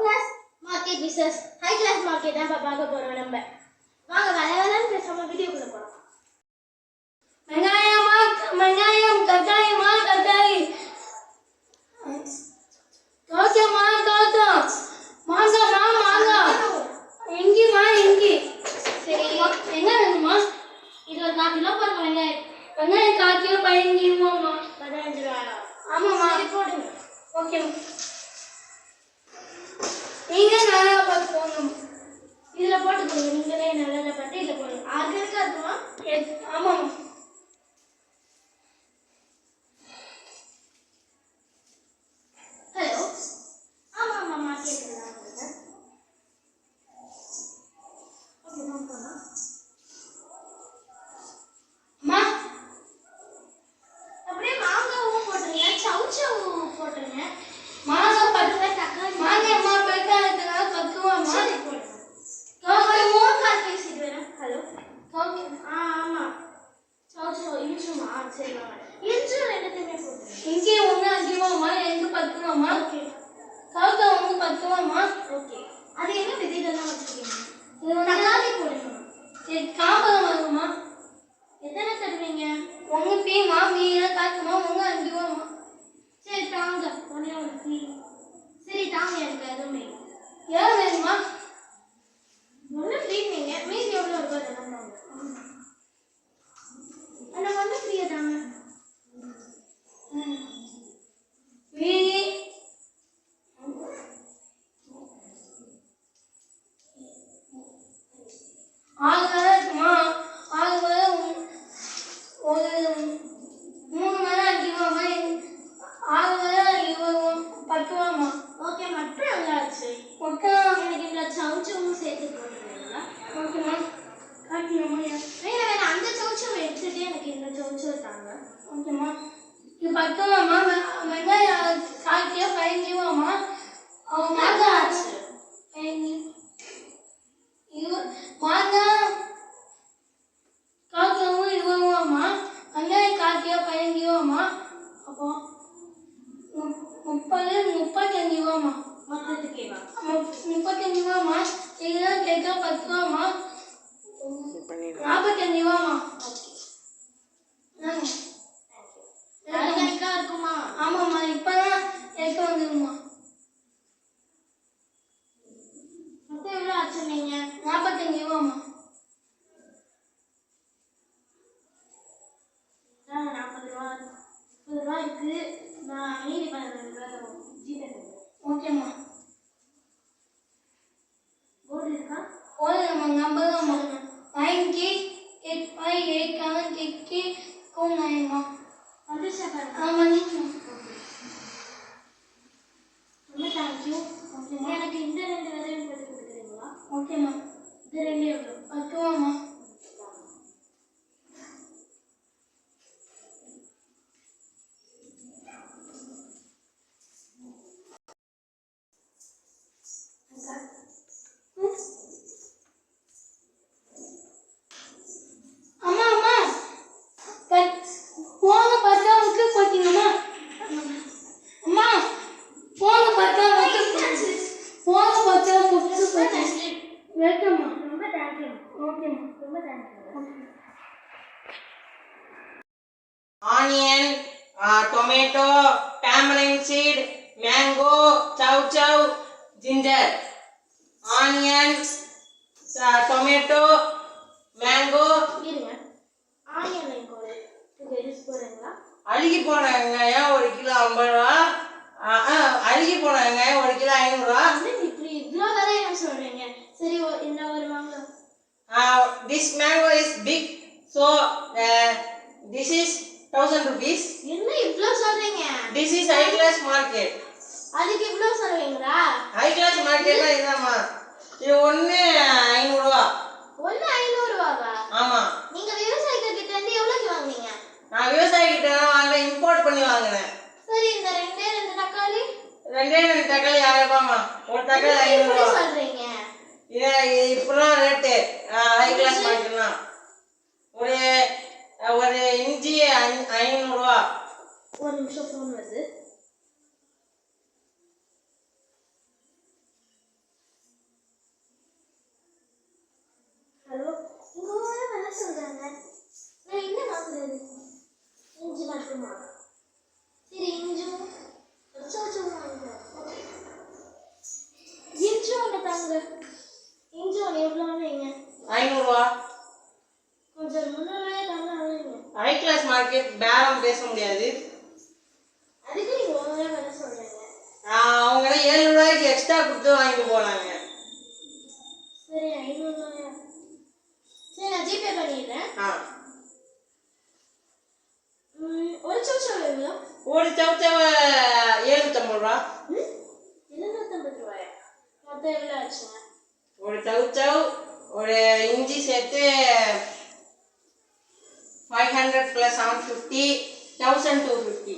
Class market business high class market தான் இப்போ பார்க்க போறோம் நம்ம. வாங்க வேலை வேலைன்னு பேசாம வீடியோக்குள்ள போறோம் வெங்காயமா வெங்காயம் கட்டாயமா கட்டாயி தோசைமா தோசை மாங்காமா மாங்காய். இங்கிமா இங்கி சரி என்ன வேணுமா? இது ஒரு கால் கிலோ போடுங்க வெங்காயம். வெங்காயம் காக்கியோ பதினஞ்சுமாம்மா பதினஞ்சு ரூபாயா? ஆமாம்மா. போடுங்க. ஓகே. நீங்களே நல்லா பார்த்து போங்க இதில் போட்டுக்கோங்க. நீங்களே நல்லதை பார்த்து இதில் போடுங்க ஆர்கானிக்காக இருக்குமா? ஆமாம் ஹலோ ஆமா ஆமா மார்க்கெட்ல தான் இருக்கேன் ஓகே நான் போலாம் அம்மா அப்படியே மாங்காவும் போட்டுருங்க சவு சவு போட்டுருங்க மாங்காய் பத்து தக்காளி மாங்காய் அம்மா பெருக்கா இருக்கிறதா பக்குவாம்மா சரி போடுங்க தோசை மூணு கால் பேசிட்டு வரேன் ஹலோ தோசை ஆ ஆமா சவு சவு இன்ச்சுமா சரி வாங்க இன்ச்சு ரெண்டுத்தையுமே போட்டுருங்க இங்கே ஒன்று அஞ்சுவாம்மா எங்க பத்துவாம்மா ஓகே தோசை ஒன்று பத்துவாம்மா ஓகே அது என்ன விதைகள்லாம் வச்சிருக்கீங்க இது வந்து தக்காளி போடுங்க இது காம்பரம் வருமா எத்தனை தருவீங்க ஒன்று பீமா மீன் காட்டுமா ஒன்று அஞ்சுவாம்மா சரி தாங்க ஒன்னே ஒன்று ஃப்ரீ சரி தாங்க எனக்கு எதுவுமே ஏன் வேணுமா ஒன்று ஃப்ரீ நீங்க மீதி எவ்வளோ இருக்கோ அதெல்லாம் தாங்க எனக்கு ஒன்று ஃப்ரீயா தாங்க மீதி ஆறு வேலை இருக்குமா ஆறு வேலை ஒரு மூணு வேலை அஞ்சுவாம்மா ஆறு வேலை இருபது பத்துவாம்மா ஓகே மட்டும் எவ்வளோ ஆச்சு ஒட்டா எனக்கு இந்த சவுச்சவும் சேர்த்து போட்டுருவீங்களா ஓகேம்மா காட்டணுமா வேணா வேணா அந்த சவுச்சம் எடுத்துட்டு எனக்கு இந்த சவுச்சம் தாங்க ஓகேம்மா இது பத்துவாம்மா வெங்காயம் காய்க்கியா பதினஞ்சுவாம்மா அவன் எவ்வளோ மாங்காய் ஆச்சு பதினஞ்சு இரு மாங்காய் காய்க்கவும் இருபதுவாம்மா வெங்காயம் காய்க்கியா பதினஞ்சுவாம்மா அப்போ முப்- முப்பது முப்பத்தஞ்சு மொத்தத்துக்கேவா முப்பத்தஞ்சு ரூபாம்மா இதெல்லாம் கேட்க பத்து ரூபாம்மா நாற்பத்தஞ்சு ஓகே ஆர்கானிக்கா இருக்குமா ஆமாம்மா இப்போதான் எடுக்க வந்துருமா மொத்தம் எவ்வளோ ஆச்சு நீங்க நாற்பத்தஞ்சு ரூபாம்மா அதான் நாற்பது ரூபா முப்பது ரூபா இருக்கு நான் மீதி பதினஞ்சு ரூபா ஜிபே பண்ணுறேன் ஓகேம்மா போர்டு இருக்கா போதும்மா நம்பர் தான்மா nine K eight five eight seven six K two நைன்மா வந்துருச்சா பாருங்க ஆமாம் ginger. Onion, uh, tomato, mango, இருங்க. ஆனியன் வைக்கோல் இது எடுத்து போகிறீங்களா அழுகி போன வெங்காயம் ஒரு கிலோ ஐம்பது ரூபா. ஆ, ஆ, அழுகி போன வெங்காயம் ஒரு கிலோ ஐநூறுரூவா வந்து இப்படி இவ்வளோ விலை என்ன சொல்கிறீங்க சரி ஓ- இந்த ஒரு வாங்க this mango is big so this is thousand rupees என்ன இவ்வளோ சொல்கிறீங்க this is high class market அதுக்கு இவ்வளோ சொல்லுவீங்களா ஹை கிளாஸ் மார்க்கெட்லாம் இதுதாம்மா இது ஒன்று ஐநூறுரூவா ஒன்று ஐநூறுரூவாவா ஆமாம் நீங்கள் விவசாயிகிட்ட இருந்து எவ்வளோக்கு வாங்குனீங்க? நான் விவசாயிகிட்ட வாங்கல இம்போர்ட் பண்ணி வாங்கினேன். சரி இந்த ரெண்டே ரெண்டு தக்காளி? ரெண்டே ரெண்டு தக்காளி ஆயிரம் ரூபாய்மா ஒரு தக்காளி இப்படி ஐநூறுரூவா சொல்கிறீங்க இது இப்பெல்லாம் ரேட்டு ஒரு நிமிஷம் ஃபோன் வருது ஹலோ உங்க ஊரை வேலை சொல்றாங்க நான் என்ன வாங்குறது இஞ்சி மட்டுமா சரி இஞ்சும் வச்சாச்சும் வாங்குறேன் இஞ்சி இஞ்சி ஒன்று எவ்வளோ வேணுங்க ஐநூறுவா கொஞ்சம் முன்னூறுவாயே தாங்க ஐ கிளாஸ் மார்க்கெட் பேரம் பேச முடியாது எக்ஸ்ட்ரா கொடுத்து வாங்கிட்டு போனாங்க. சரி ஐநூறுரூவாயா சரி நான் ஜிபே பண்ணிடுறேன். ஆ. ஒரு சோச்சம் எவ்வளோ? ஒரு சவச்சவ ஏழ்நூற்றம்பது ரூபா. ம் எழுநூற்றம்பது ரூபாயா? மொத்தம் எவ்வளோ ஆச்சுங்க ஒரு சவுச்சவ் ஒரு இஞ்சி சேர்த்து five hundred plus seven fifty thousand two fifty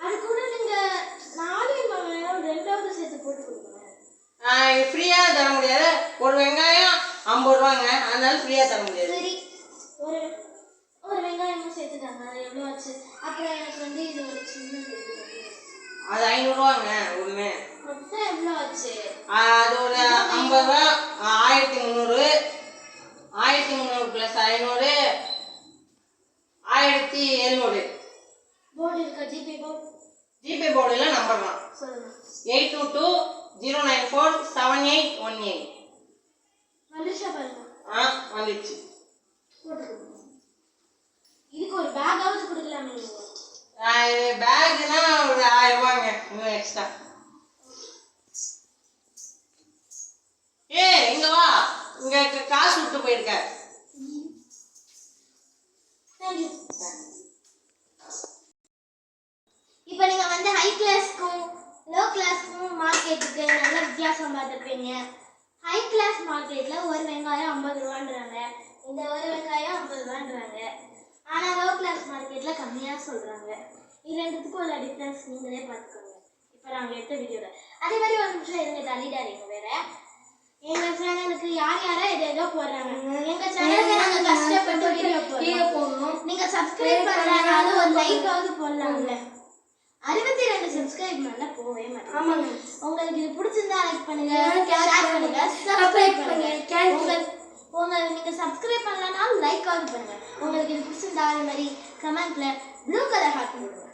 அது கூட நீங்கள் நாலு ரெண்டாவது சேர்த்து போட்டு கொடுங்க. ஃப்ரீயாக தர முடியாது? ஒரு வெங்காயம் ஐம்பது ரூபாங்க. அதனால ஃப்ரீயாக தர முடியாது. சரி. ஒரு ஒரு வெங்காயமும் சேர்த்துட்டாங்க அது எவ்வளோ ஆச்சு? அப்புறம் எனக்கு வந்து இது ஒரு சின்ன அது ஐநூறுரூவாங்க ஒன்று மொத்தம் எவ்வளோ ஆச்சு? அது ஒரு ஐம்பது ரூபா ஆயிரத்தி முந்நூறு ஆயிரத்தி முந்நூறு ப்ளஸ் ஐநூறு ஆயிரத்தி எழுநூறு போர்டு இருக்கா ஜிபே போர்டு ஜிபே போர்டில் நம்பர் தான் சொல்லுங்க eight two two zero nine four seven eight one eight வந்துருச்சா பாருங்க. ஆ கொடுங்க இதுக்கு ஒரு பேக்காவது கொடுக்கலாமே. பேக்னா ஒரு ஆயிரம் ரூபாங்க. இன்னும் எக்ஸ்ட்ரா ஏ இங்க வா. இங்க காசு விட்டு போயிருக்க தேங்க்யூ இப்போ நீங்கள் வந்து ஹை கிளாஸ்க்கும் லோ கிளாஸ்க்கும் மார்க்கெட்டுக்கு நல்ல வித்தியாசம் பார்த்துருப்பீங்க ஹை கிளாஸ் மார்க்கெட்டில் ஒரு வெங்காயம் ஐம்பது ரூபான்றாங்க. இந்த ஒரு வெங்காயம் ஐம்பது ரூபான்றாங்க. ஆனால் லோ கிளாஸ் மார்க்கெட்டில் கம்மியாக சொல்கிறாங்க இது ரெண்டுத்துக்கும் உள்ள டிஃப்ரென்ஸ் நீங்களே பார்த்துக்கோங்க. இப்போ நாங்கள் எடுத்த வீடியோவில் அதே மாதிரி ஒரு நிமிஷம் இருங்க தள்ளிடாதீங்க வேற. எங்கள் சேனலுக்கு யார் யாரோ எது ஏதோ போடுறாங்க. எங்கள் சேனலுக்கு நாங்கள் கஷ்டப்பட்டு வீடியோ கீழே போடுறோம். போகணும் நீங்க சப்ஸ்கிரைப் பண்ணலனாலும் ஒரு லைக்காவது போடலாம்ல. அறுபத்தி ரெண்டு சப்ஸ்கிரைப் பண்ணல போவே மாட்டேன் ஆமாங்க. உங்களுக்கு இது பிடிச்சிருந்தா லைக் பண்ணுங்க ஷேர் பண்ணுங்க சப்ஸ்கிரைப் பண்ணுங்க. cancel. உங்களுக்கு உங்க நீங்க சப்ஸ்கிரைப் பண்ணலனாலும் லைக்காவது பண்ணுங்க. உங்களுக்கு இது பிடிச்சிருந்தா அதே மாதிரி கமெண்ட்ல ப்ளூ கலர் ஹார்ட் போடுங்க